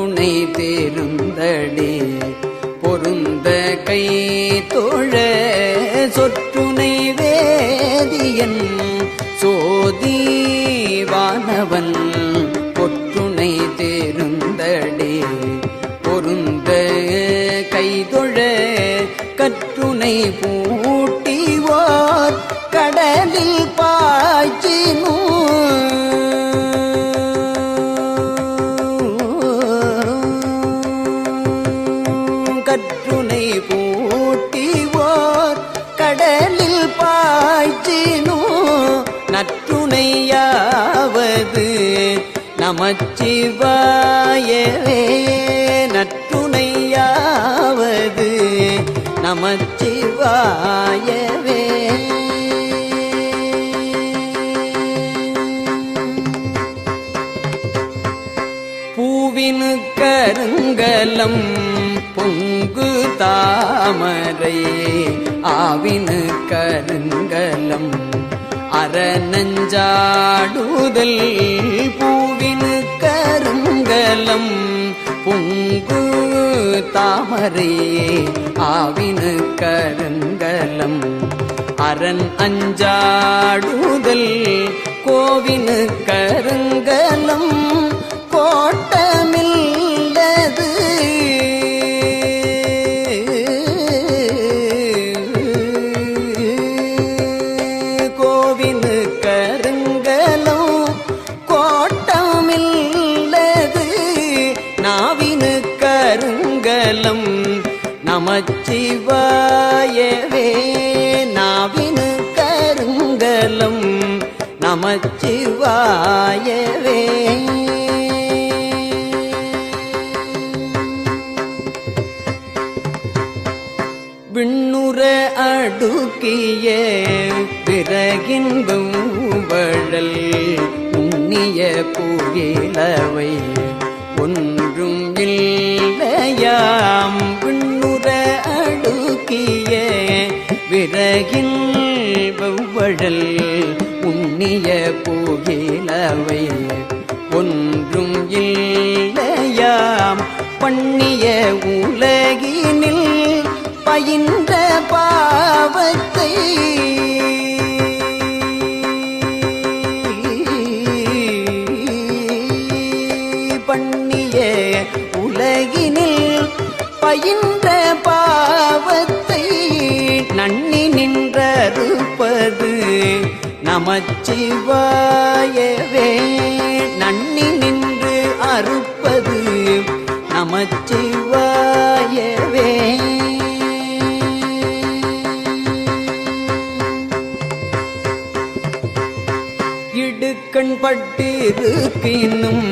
துணை தேருந்தடே பொருந்த கை தோழ சொற்றுணை வேதியன். சோதி வானவன் பொற்றுணை தேருந்தடே பொருந்த கைதொழ கற்றுணை பூ பாயவே பூவினு கருங்கலம் பொங்கு தாமரை ஆவினு கருங்கலம் அறநஞ்சாடுதல் பூவினு கருங்கலம் பொங்கு தாமரை ஆவினு கருங்கலம். அரண் அஞ்சாடுதல் கோவினு கருங்கலம். நாவினு கருங்கலம் நமச்சிவாயவே. விண்ணுற அடுக்கிய பிறகின் வழல் உண்ணிய புகிலவை ஒன்றும் இல்லையாம். விண்ணுற அடுக்கிய உலகில் வெவ்வழல் உண்ணிய போகிலவை ஒன்றும் இல்லையாம் பண்ணிய உலகினில் பயின்ற பாவத்தை. பண்ணிய உலகினில் பயின்ற பாவத்தை. நன்னி நின்றறுப்பது நமச்சிவாயவே நன்னி நின்று அறுப்பது நமச்சிவாயவே இடுக்கண் பட்டிருக்கினும்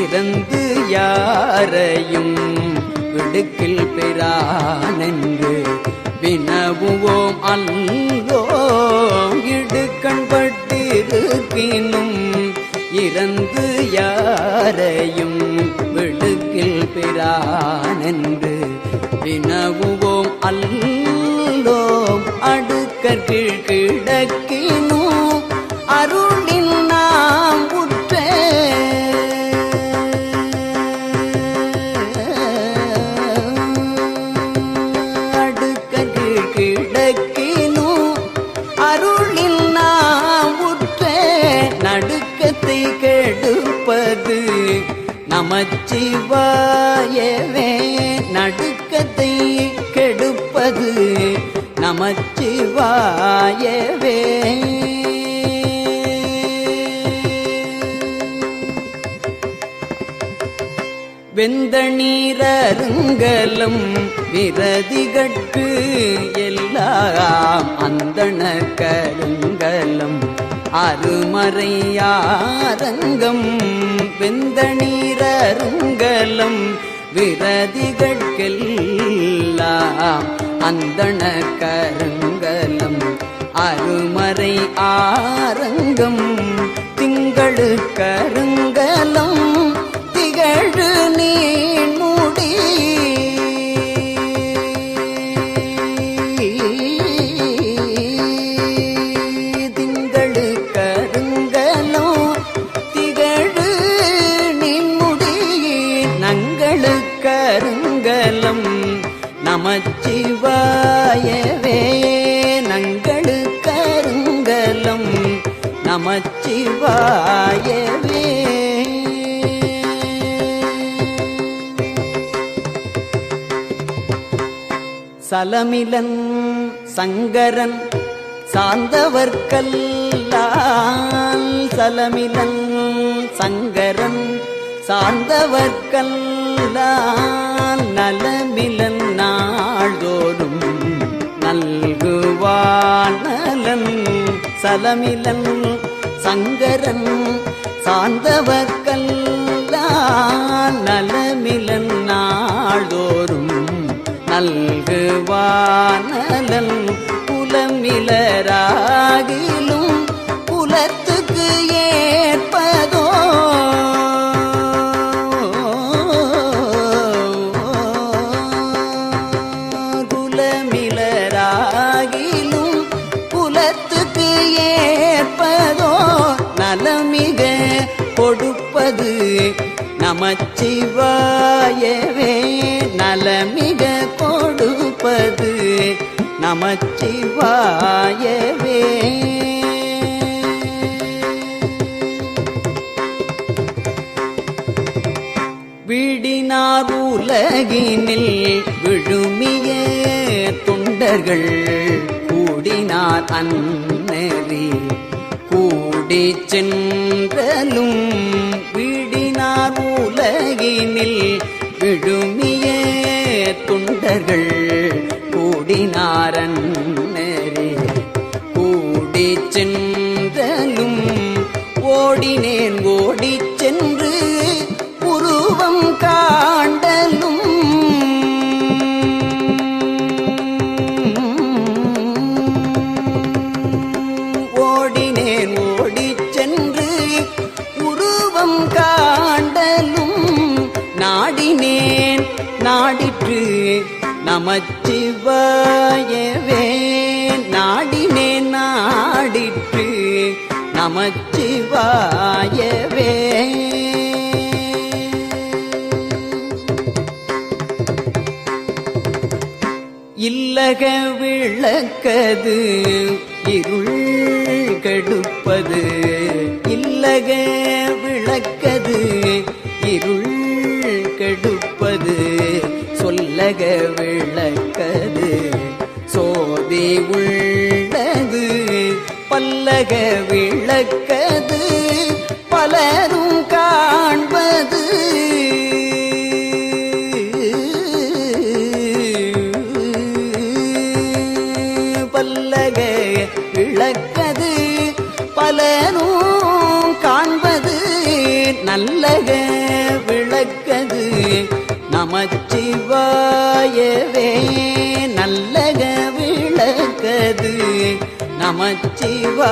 இறந்து யாரையும் விடுக்கில் பெறானன் வினவுவோம் அல்லோம் இடுக்கண்பட்டிருக்கினும் இறந்து யாரையும் விழுக்கில் பெறானென்று. வினவுவோம் அல்லோம் அடுக்கற்கீழ் கிடக்கினோ அருள் நமச்சிவாயவே நடுக்கத்தை கெடுப்பது நமச்சிவாயவே. வெந்த நீரருங்கலும் விரதிகட்கு எல்லாம் அந்தன கருங்கலம் அருமறையாரங்கம் வெந்த நீரருங்கலம் விரதிகட்கெல்லாம் அந்தண கருங்கலம் அருமறை ஆரங்கம் திங்களு கருங்கலம் கருங்கலம் நமச்சிவாயவே. நங்களு கருங்கலம் நமச்சிவாயவே. சலமிலன் சங்கரன் சார்ந்தவர்கல்லால் சலமிலன் சங்கரன் சார்ந்தவர்க்கல்லால் நலமிலன் நாள்தோறும் நல்குவான் நலன் சலமிலன் சங்கரன் சார்ந்தவர்கல்லான் நலமிலன் நாள்தோறும் நல்குவானலன் குலமிலராகிலும் குலத்துக்கு நமச்சிவாயவே நலமிக கொடுப்பது நமச்சிவாயவே. விடினார் உலகினில் விழுமிய தொண்டர்கள் கூடினார் அன்னறி கூடி சென்றலும் சிவாயவே நாடினே நாடிற்று நமச்சிவாயவே. இல்லக விளக்கது இருள் கடுப்பது. இல்லக விளக்கது இருள் கெடுப்பது. சொல்லக விளக்கது பல்லக விளக்கது பலரும் காண்பது. பல்லக விளக்கது பலரும் காண்பது. நல்லக விளக்கது நமச்சிவாயவே. நல்லக விளக்கது நமச்சிவாயவே.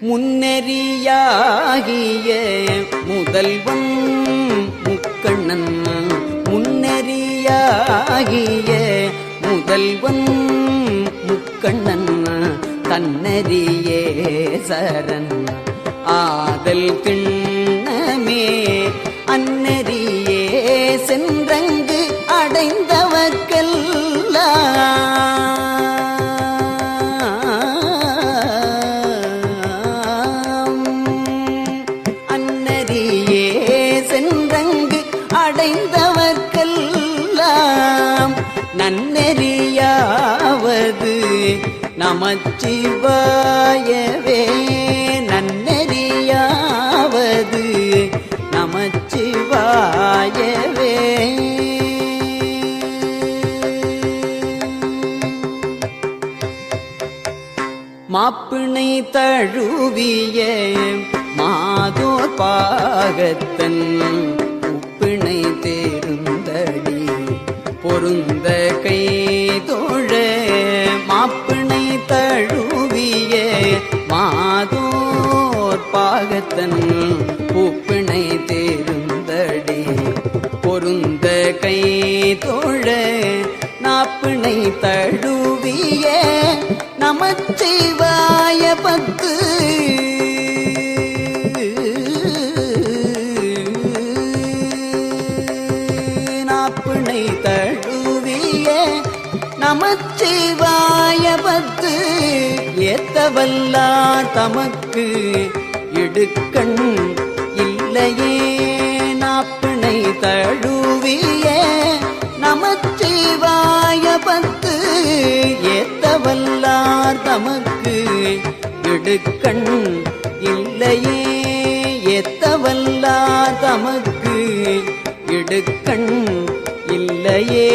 முன்னெறியாகிய முதல்வன் முக்கண்ணன். முன்னெறியாகிய முதல்வன் முக்கண்ணன். தன்னறியே சரண். ஆதல் திண்ணமே நமச்சிவாயவே நன்னெறியாவது நமச்சிவாயவே. மாப்பிணை தழுவிய மாதோர் பாகத்தன் தழுவிய மாதோர் பாகத்தன் நமச்சிவாயபத்து ஏத்தவல்லா தமக்கு எடுக்கண் இல்லையே நாப்பிணை தழுவிய நமச்சிவாயபத்து ஏத்தவல்லார் தமக்கு எடுக்கண் இல்லையே ஏத்தவல்லார் தமக்கு எடுக்கண் இல்லையே.